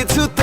get too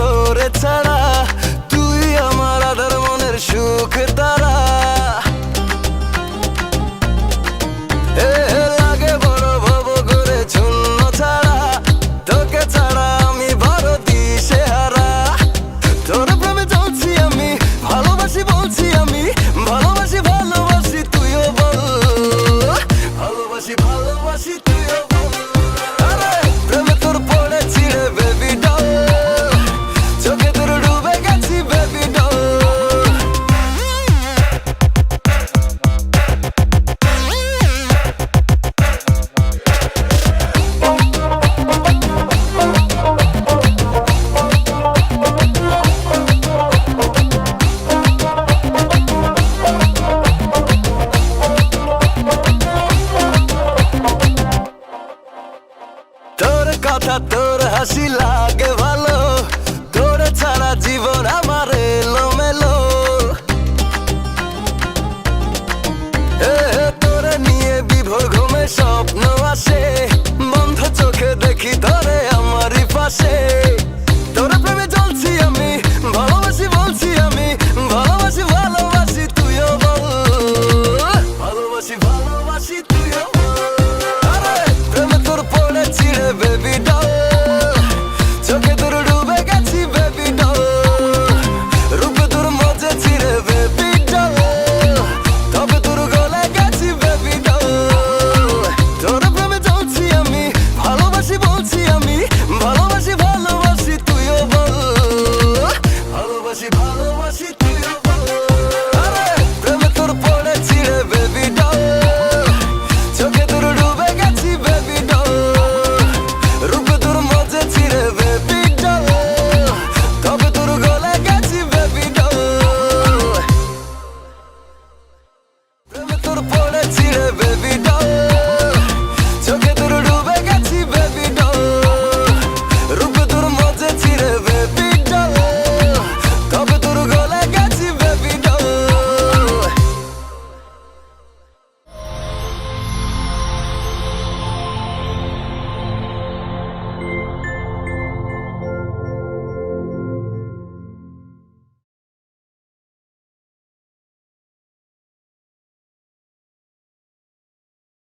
তোর হাসি লাগে ভালো। তোর ছাড়া জীবন আমার এলো মেলো তোর নিয়ে বিভোর ঘুমে স্বপ্ন আসে। বন্ধ চোখে দেখি ধরে আমারই পাশে।